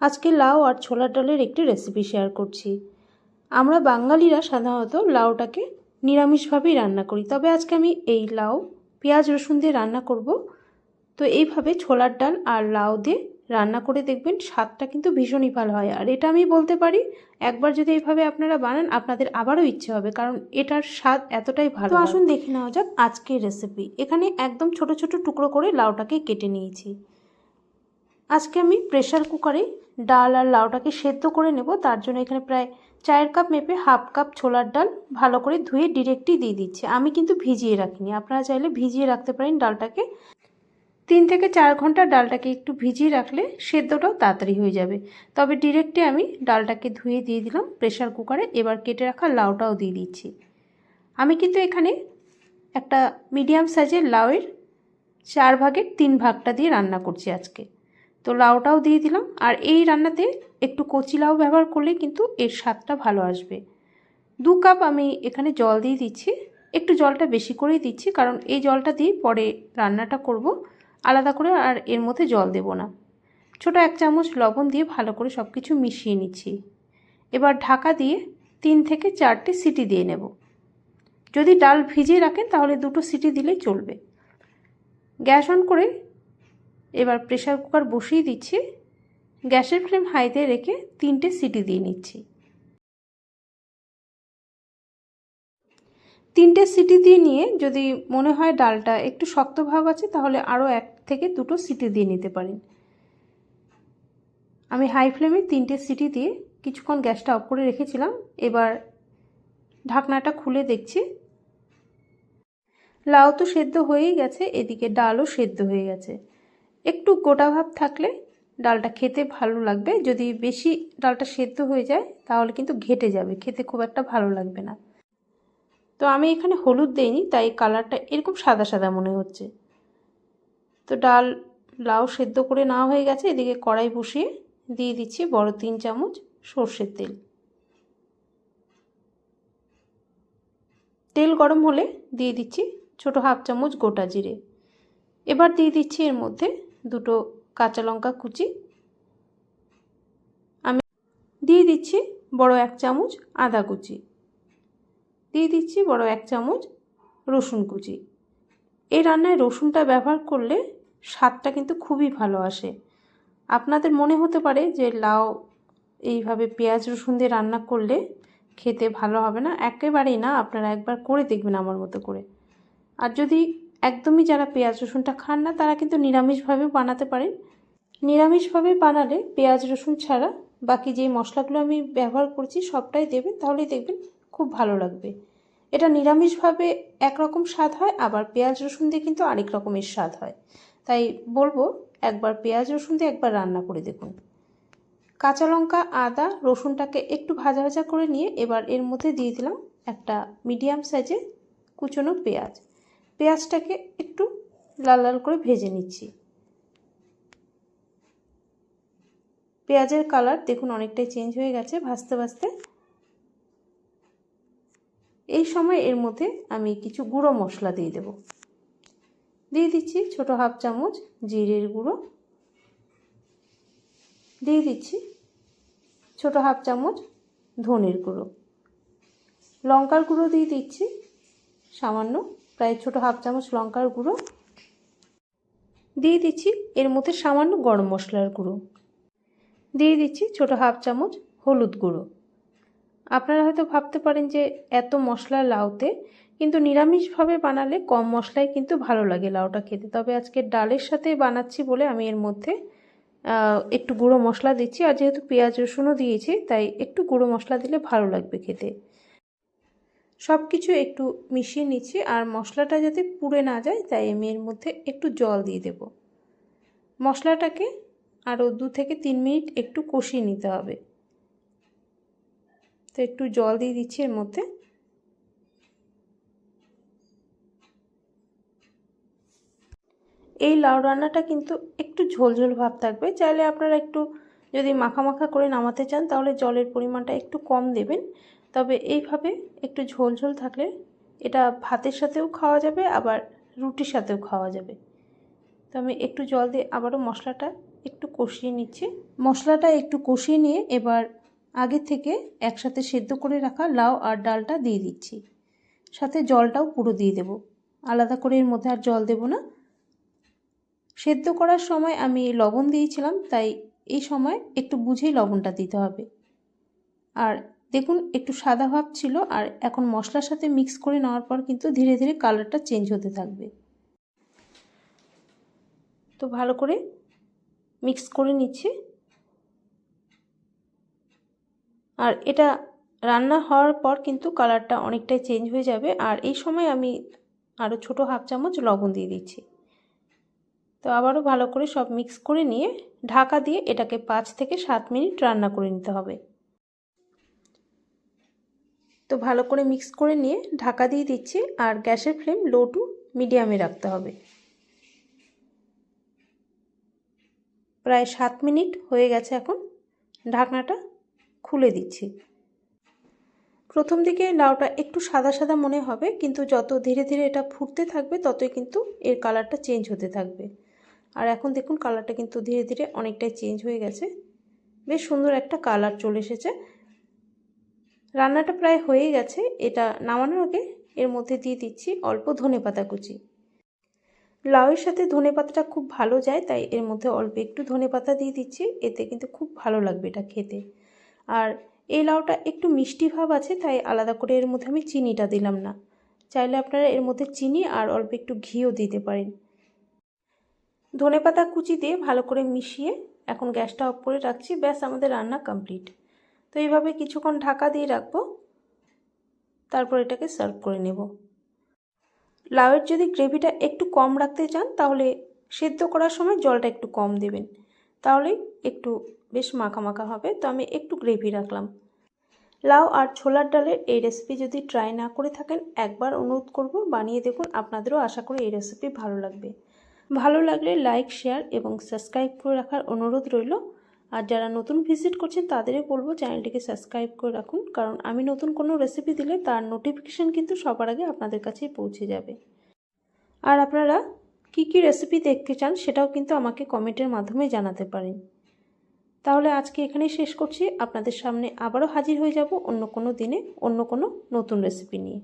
আজকে লাউ আর ছোলার ডালের একটি রেসিপি শেয়ার করছি। আমরা বাঙালিরা সাধারণত লাউটাকে নিরামিষভাবেই রান্না করি। তবে আজকে আমি এই লাউ পেঁয়াজ রসুন দিয়ে রান্না করব। তো এইভাবে ছোলার ডাল আর লাউ দিয়ে রান্না করে দেখবেন স্বাদটা কিন্তু ভীষণই ভালো হয়। আর এটা আমি বলতে পারি একবার যদি এইভাবে আপনারা বানান আপনাদের আবারও ইচ্ছে হবে কারণ এটার স্বাদ এতটাই ভালো আসুন দেখে নেওয়া যাক আজকের রেসিপি এখানে একদম ছোট ছোট টুকরো করে লাউটাকে কেটে নিয়েছি। আজকে আমি প্রেশার কুকারে ডাল আর লাউটাকে সেদ্ধ করে নেব। তার জন্য এখানে প্রায় চায়ের কাপ মেপে হাফ কাপ ছোলার ডাল ভালো করে ধুয়ে ডিরেক্টই দিয়ে দিচ্ছি। আমি কিন্তু ভিজিয়ে রাখিনি। আপনারা চাইলে ভিজিয়ে রাখতে পারেন ডালটাকে। তিন থেকে চার ঘণ্টা ডালটাকে একটু ভিজিয়ে রাখলে সেদ্ধটাও তাড়াতাড়ি হয়ে যাবে। তবে ডিরেক্টে আমি ডালটাকে ধুয়ে দিয়ে দিলাম প্রেশার কুকারে এবার কেটে রাখা লাউটাও দিয়ে দিচ্ছি। আমি কিন্তু এখানে একটা মিডিয়াম সাইজের লাউয়ের চার ভাগের তিন ভাগটা দিয়ে রান্না করছি আজকে। তো লাউটাও দিয়ে দিলাম। আর এই রান্নাতে একটু কচি লাউ ব্যবহার করলে কিন্তু এর স্বাদটা ভালো আসবে। দু কাপ আমি এখানে জল দিয়ে দিচ্ছি। একটু জলটা বেশি করেই দিচ্ছি, কারণ এই জলটা দিয়ে পরে রান্নাটা করব। আলাদা করে আর এর মধ্যে জল দেব না। ছোট এক চামচ লবণ দিয়ে ভালো করে সব কিছু মিশিয়ে নিচ্ছি। এবার ঢাকা দিয়ে তিন থেকে চারটে সিটি দিয়ে নেব। যদি ডাল ভিজিয়ে রাখেন তাহলে দুটো সিটি দিলেই চলবে। গ্যাস অন করে এবার প্রেশার কুকার বসিয়ে দিচ্ছি। গ্যাসের ফ্লেম হাইতে রেখে তিনটে সিটি দিয়ে নিচ্ছি। তিনটে সিটি দিয়ে নিয়ে যদি মনে হয় ডালটা একটু শক্ত ভাব আছে, তাহলে আরও এক থেকে দুটো সিটি দিয়ে নিতে পারেন। আমি হাই ফ্লেমে তিনটে সিটি দিয়ে কিছুক্ষণ গ্যাসটা অফ করে রেখেছিলাম। এবার ঢাকনাটা খুলে দেখছি। লাউ তো সেদ্ধ হয়েই গেছে, এদিকে ডালও সেদ্ধ হয়ে গেছে। একটু গোটা ভাব থাকলে ডালটা খেতে ভালো লাগবে। যদি বেশি ডালটা সেদ্ধ হয়ে যায়, তাহলে কিন্তু ঘেটে যাবে। খেতে খুব একটা ভালো লাগবে না। তো আমি এখানে হলুদ দেইনি, তাই কালারটা এরকম সাদা সাদা মনে হচ্ছে। তো ডাল লাউ সেদ্ধ করে না হয়ে গেছে। এদিকে কড়াই বসিয়ে দিয়ে দিচ্ছি বড় তিন চামচ সর্ষের তেল। তেল গরম হলে দিয়ে দিচ্ছি ছোট হাফ চামচ গোটা জিরে। এবার দিয়ে দিচ্ছি এর মধ্যে দুটো কাঁচা লঙ্কা কুচি। আমি দিয়ে দিচ্ছি বড় এক চামচ আদা কুচি। দিয়ে দিচ্ছি বড় এক চামচ রসুন কুচি। এই রান্নায় রসুনটা ব্যবহার করলে স্বাদটা কিন্তু খুবই ভালো আসে। আপনাদের মনে হতে পারে যে লাউ এইভাবে পেঁয়াজ রসুন দিয়ে রান্না করলে খেতে ভালো হবে না। একেবারেই না, আপনারা একবার করে দেখবেন আমার মতো করে। আর যদি একদমই যারা পেঁয়াজ রসুনটা খান না, তারা কিন্তু নিরামিষভাবে বানাতে পারেন। নিরামিষভাবে বানালে পেঁয়াজ রসুন ছাড়া বাকি যে মশলাগুলো আমি ব্যবহার করছি সবটাই দেবেন, তাহলেই দেখবেন খুব ভালো লাগবে। এটা নিরামিষভাবে একরকম স্বাদ হয়, আবার পেঁয়াজ রসুন দিয়ে কিন্তু আরেক রকমের স্বাদ হয়। তাই বলব, একবার পেঁয়াজ রসুন দিয়ে একবার রান্না করে দেখুন। কাঁচা লঙ্কা, আদা, রসুনটাকে একটু ভাজা ভাজা করে নিয়ে এবার এর মধ্যে দিয়ে দিলাম একটা মিডিয়াম সাইজের কুচনো পেঁয়াজ। পেঁয়াজটাকে একটু লাল লাল করে ভেজে নিচ্ছি। পেঁয়াজের কালার দেখুন অনেকটাই চেঞ্জ হয়ে গেছে ভাজতে ভাজতে। এই সময় এর মধ্যে আমি কিছু গুঁড়ো মশলা দিয়ে দেব। দিয়ে দিচ্ছি ছোট হাফ চামচ জিরের গুঁড়ো। দিয়ে দিচ্ছি ছোট হাফ চামচ ধনের গুঁড়ো। লঙ্কার গুঁড়ো দিয়ে দিচ্ছি সামান্য প্রায় ছোট হাফ চামচ লঙ্কার গুঁড়ো দিয়ে দিচ্ছি এর মধ্যে সামান্য গরম মশলার গুঁড়ো। দিয়ে দিচ্ছি ছোট হাফ চামচ হলুদ গুঁড়ো। আপনারা হয়তো ভাবতে পারেন যে এত মশলা লাউতে কিন্তু নিরামিষভাবে বানালে কম মশলায় কিন্তু ভালো লাগে লাউটা খেতে। তবে আজকে ডালের সাথে বানাচ্ছি বলে আমি এর মধ্যে একটু গুঁড়ো মশলা দিচ্ছি। আর যেহেতু পেঁয়াজ রসুনও দিয়েছি, তাই একটু গুঁড়ো মশলা দিলে ভালো লাগবে খেতে। সব কিছু একটু মিশিয়ে নিচ্ছি আর মশলাটা যাতে পুড়ে না যায়, তাই আমি এর মধ্যে একটু জল দিয়ে দেব। মশলাটাকে আরও দু থেকে তিন মিনিট একটু কষিয়ে নিতে হবে। তো একটু জল দিয়ে দিচ্ছি এর মধ্যে। এই লাউ রান্নাটা কিন্তু একটু ঝোলঝোল ভাব থাকবে, চাইলে আপনারা একটু যদি মাখা মাখা করে নামাতে চান, তাহলে জলের পরিমাণটা একটু কম দেবেন। তবে এইভাবে একটু ঝোল ঝোল থাকলে এটা ভাতের সাথেও খাওয়া যাবে, আবার রুটির সাথেও খাওয়া যাবে। তো আমি একটু জল দিয়ে আবারও মশলাটা একটু কষিয়ে নিচ্ছি। মশলাটা একটু কষিয়ে নিয়ে এবার আগে থেকে একসাথে সেদ্ধ করে রাখা লাউ আর ডালটা দিয়ে দিচ্ছি। সাথে জলটাও পুরো দিয়ে দেব। আলাদা করে এর মধ্যে আর জল দেব না। সেদ্ধ করার সময় আমি লবণ দিয়েছিলাম, তাই এই সময় একটু বুঝেই লবণটা দিতে হবে। আর দেখুন, একটু সাদা ভাব ছিল আর এখন মশলার সাথে মিক্স করে নেওয়ার পর কিন্তু ধীরে ধীরে কালারটা চেঞ্জ হতে থাকবে। তো ভালো করে মিক্স করে নিচ্ছি। আর এটা রান্না হওয়ার পর কিন্তু কালারটা অনেকটাই চেঞ্জ হয়ে যাবে। আর এই সময় আমি আরও ছোটো হাফ চামচ লবণ দিয়ে দিচ্ছি। তো আবারও ভালো করে সব মিক্স করে নিয়ে ঢাকা দিয়ে এটাকে পাঁচ থেকে সাত মিনিট রান্না করে নিতে হবে। তো ভালো করে মিক্স করে নিয়ে ঢাকা দিয়ে দিচ্ছি আর গ্যাসের ফ্লেম লো টু মিডিয়ামে রাখতে হবে। প্রায় সাত মিনিট হয়ে গেছে এখন ঢাকনাটা খুলে দিচ্ছি। প্রথম দিকে লাউটা একটু সাদা সাদা মনে হবে, কিন্তু যত ধীরে ধীরে এটা ফুটতে থাকবে ততই কিন্তু এর কালারটা চেঞ্জ হতে থাকবে। আর এখন দেখুন কালারটা কিন্তু ধীরে ধীরে অনেকটাই চেঞ্জ হয়ে গেছে। বেশ সুন্দর একটা কালার চলে এসেছে। রান্নাটা প্রায় হয়ে গেছে। এটা নামানোর আগে এর মধ্যে দিয়ে দিচ্ছি অল্প ধনে পাতা কুচি। লাউয়ের সাথে ধনে পাতাটা খুব ভালো যায়, তাই এর মধ্যে অল্প একটু ধনে পাতা দিয়ে দিচ্ছি। এতে কিন্তু খুব ভালো লাগবে এটা খেতে। আর এই লাউটা একটু মিষ্টি ভাব আছে, তাই আলাদা করে এর মধ্যে আমি চিনিটা দিলাম না। চাইলে আপনারা এর মধ্যে চিনি আর অল্প একটু ঘিও দিতে পারেন। ধনে পাতা কুচি দিয়ে ভালো করে মিশিয়ে এখন গ্যাসটা অফ করে রাখছি। ব্যাস, আমাদের রান্না কমপ্লিট। তো এইভাবে কিছুক্ষণ ঢাকা দিয়ে রাখব। তারপর এটাকে সার্ভ করে নেব। লাউয়ের যদি গ্রেভিটা একটু কম রাখতে চান, তাহলে সেদ্ধ করার সময় জলটা একটু কম দেবেন। তাহলে একটু বেশ মাখা মাখা হবে। তো আমি একটু গ্রেভি রাখলাম। লাউ আর ছোলার ডালের এই রেসিপি যদি ট্রাই না করে থাকেন, একবার অনুরোধ করব, বানিয়ে দেখুন। আপনাদেরও আশা করি এই রেসিপি ভালো লাগবে। ভালো লাগলে লাইক শেয়ার এবং সাবস্ক্রাইব করে রাখার অনুরোধ রইল। আর যারা নতুন ভিজিট করছেন তাদেরই বলব চ্যানেলটিকে সাবস্ক্রাইব করে রাখুন, কারণ আমি নতুন কোনো রেসিপি দিলে তার নোটিফিকেশান কিন্তু সবার আগে আপনাদের কাছেই পৌঁছে যাবে। আর আপনারা কি কি রেসিপি দেখতে চান, সেটাও কিন্তু আমাকে কমেন্টের মাধ্যমে জানাতে পারেন। তাহলে আজকে এখানেই শেষ করছি। আপনাদের সামনে আবারও হাজির হয়ে যাব অন্য কোনো দিনে, অন্য কোনো নতুন রেসিপি নিয়ে।